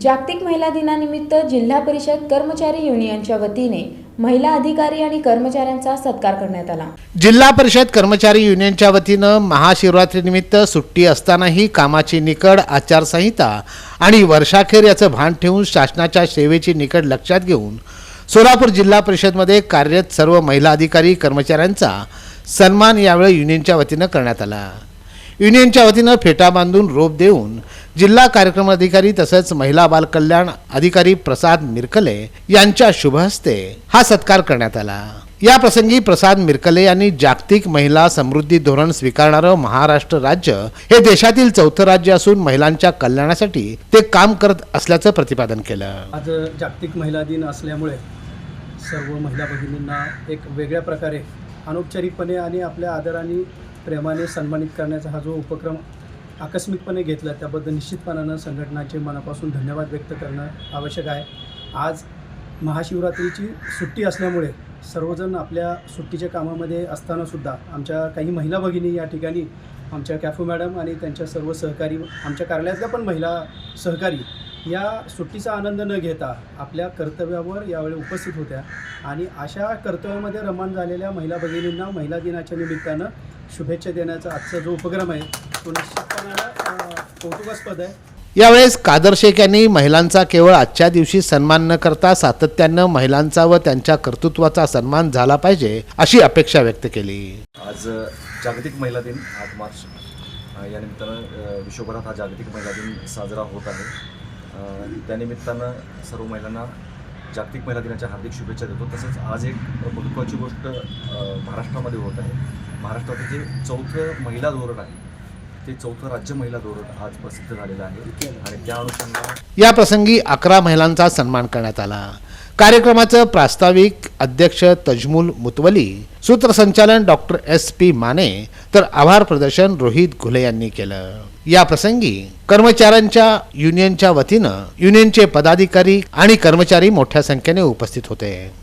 जागतिक महिला दिनानिमित्त जिल्हा परिषद कर्मचारी युनियनच्या वतीने महिला अधिकारी आणि कर्मचाऱ्यांचा सत्कार करण्यात आला. जिल्हा परिषद कर्मचारी युनियनच्या वतीनं महाशिवरात्रीनिमित्त सुट्टी असतानाही कामाची निकड आचारसंहिता आणि वर्षाखेर याचं भान ठेवून शासनाच्या सेवेची निकड लक्षात घेऊन सोलापूर जिल्हा परिषदमध्ये कार्यरत सर्व महिला अधिकारी कर्मचाऱ्यांचा सन्मान यावेळी युनियनच्या वतीनं करण्यात आला. युनियनच्या वतीनं फेटा बांधून रोप देऊन जिल्हा कार्यक्रम अधिकारी तसंच महिला बाल कल्याण अधिकारी प्रसाद मिरकले यांच्या शुभ हस्ते हा सत्कार करण्यात आला. या प्रसंगी प्रसाद मिरकले यांनी जागतिक महिला समृद्धी धोरण स्वीकारणारं महाराष्ट्र राज्य हे देशातील चौथं राज्य असून महिलांच्या कल्याणासाठी ते काम करत असल्याचं प्रतिपादन केलं. आज जागतिक महिला दिन असल्यामुळे सर्व महिला भगिनींना एक वेगळ्या प्रकारे अनौपचारिकपणे आणि आपल्या आदराने प्रेमाने सन्मानित करण्याचा हा जो उपक्रम आकस्मिकपणे घेतला त्याबद्दल निश्चितपणानं संघटनाचे मनापासून धन्यवाद व्यक्त करणं आवश्यक आहे. आज महाशिवरात्रीची सुट्टी असल्यामुळे सर्वजण आपल्या सुट्टीच्या कामामध्ये असतानासुद्धा आमच्या काही महिला भगिनी या ठिकाणी आमच्या कॅफू मॅडम आणि त्यांच्या सर्व सहकारी आमच्या कार्यालयातल्या पण महिला सहकारी या सुट्टीचा आनंद न घेता आपल्या कर्तव्यावर यावेळी उपस्थित होत्या. आणि अशा कर्तव्यामध्ये रमण झालेल्या महिला भगिनींना महिला दिनाच्या निमित्तानं शुभेच्छा देण्याचा आजचा जो उपक्रम आहे तो निश्चितपणानं अं, कौतुकास्पद आहे. यावेळेस कादर शेख यांनी महिलांचा केवळ आजच्या दिवशी सन्मान न करता सातत्यानं महिलांचा व त्यांच्या कर्तृत्वाचा सन्मान झाला पाहिजे अशी अपेक्षा व्यक्त केली. आज जागतिक महिला दिन आठ मार्च. या निमित्तानं विश्वभरात हा जागतिक महिला दिन साजरा होत आहे. त्यानिमित्तानं सर्व महिलांना जागतिक महिला दिनाच्या हार्दिक शुभेच्छा देतो. तसंच आज एक महत्त्वाची गोष्ट महाराष्ट्रामध्ये होत आहे. महाराष्ट्राचं जे चौथं महिला धोरण आहे ते चौथं राज्य महिला धोरण आज प्रसिद्ध झालेलं आहे. आणि त्या अनुषंगानं या प्रसंगी अकरा महिलांचा सन्मान करण्यात आला. कार्यक्रमाचं प्रास्ताविक अध्यक्ष तजमुल मुतवली सूत्रसंचालन डॉक्टर एस पी माने तर आभार प्रदर्शन रोहित घुले यांनी केलं. या प्रसंगी कर्मचाऱ्यांच्या युनियनच्या वतीनं युनियनचे पदाधिकारी आणि कर्मचारी मोठ्या संख्येने उपस्थित होते.